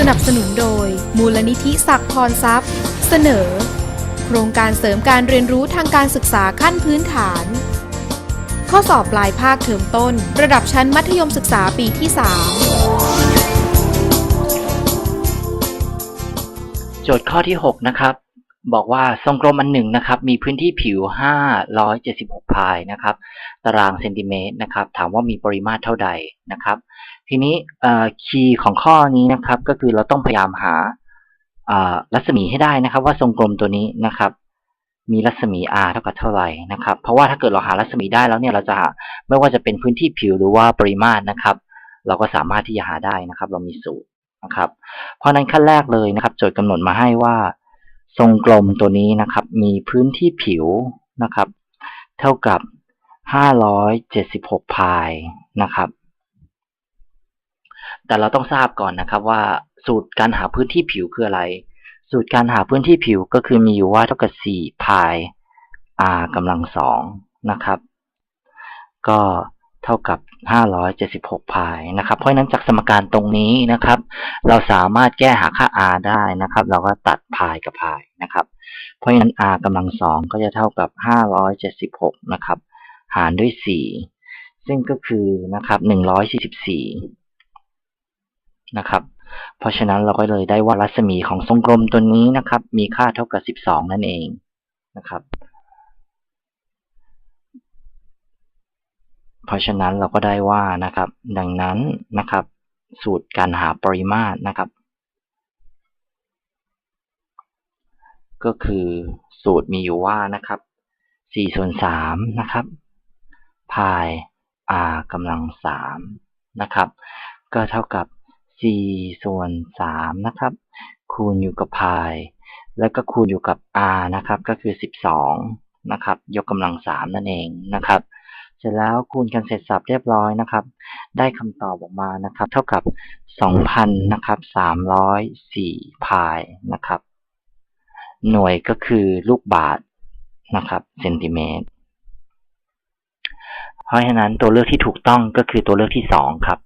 สนับสนุนโดย มูลนิธิศักดิ์พรทรัพย์ เสนอ โครงการเสริมการเรียนรู้ทางการศึกษาขั้นพื้นฐาน ข้อสอบปลายภาคเทอมต้น ระดับชั้นมัธยมศึกษาปีที่ 3 โจทย์ข้อที่ 6 นะครับ บอกว่าทรงกลมอันหนึ่งนะครับ มีพื้นที่ผิว 576 พายนะครับ ตารางเซนติเมตรนะครับ ถามว่ามีปริมาตรเท่าใดนะครับ ทีนี้คีย์ของข้อนี้นะครับ ก็คือเราต้องพยายามหารัศมีให้ได้นะครับ ว่าทรงกลมตัวนี้นะครับ มีรัศมี r เท่ากับเท่าไหร่นะครับ เพราะว่าถ้าเกิดเราหารัศมีได้แล้วเนี่ยเราจะหาไม่ว่าจะเป็นพื้นที่ผิวหรือว่าปริมาตรนะครับ เราก็สามารถที่จะหาได้นะครับ เรามีสูตรนะครับ เพราะฉะนั้นขั้นแรกเลยนะครับ โจทย์กำหนดมาให้ว่า ทรงกลมตัวนี้นะครับ มีพื้นที่ผิวนะครับ เท่ากับ 576 พายนะครับ แต่เราต้องทราบก่อนนะครับว่าสูตรการหาพื้นที่ผิวคืออะไร สูตรการหาพื้นที่ผิวก็คือมีอยู่ว่าเท่ากับ 4 พาย r กำลังสองนะครับ ก็ ท่ากับ 576 พายนะครับ เพราะนั้นจากสมการตรงนี้นะครับ เราสามารถแก้หาค่า r ได้นะครับ เราก็ตัดพายกับพายนะครับ เพราะฉะนั้น r กำลังสองก็จะเท่ากับ 576 นะครับ หารด้วย 4 ซึ่งก็คือนะครับ 144 นะครับ เพราะฉะนั้นเราก็เลยได้ว่ารัศมีของทรงกลมตัวนี้นะครับ มีค่าเท่ากับ 12 นั่นเองนะครับ เพราะฉะนั้นเราก็ได้ว่านะครับ ดังนั้นนะครับ สูตรการหาปริมาตรนะครับ ก็คือสูตรมีอยู่ว่านะครับ4ส่วน3นะครับ พาย r กำลัง3นะครับ ก็เท่ากับ4ส่วน3นะครับ คูณอยู่กับพาย แล้วก็คูณอยู่กับ r นะครับ ก็คือ 12นะครับ ยกกำลัง3นั่นเองนะครับ เสร็จแล้วคูณกันเสร็จสับเรียบร้อยนะครับ ได้คำตอบออกมานะครับ เท่ากับ 2,000นะครับ304พายนะครับ หน่วยก็คือลูกบาศก์นะครับเซนติเมตร เพราะฉะนั้นตัวเลือกที่ถูกต้องก็คือตัวเลือกที่ 2 ครับ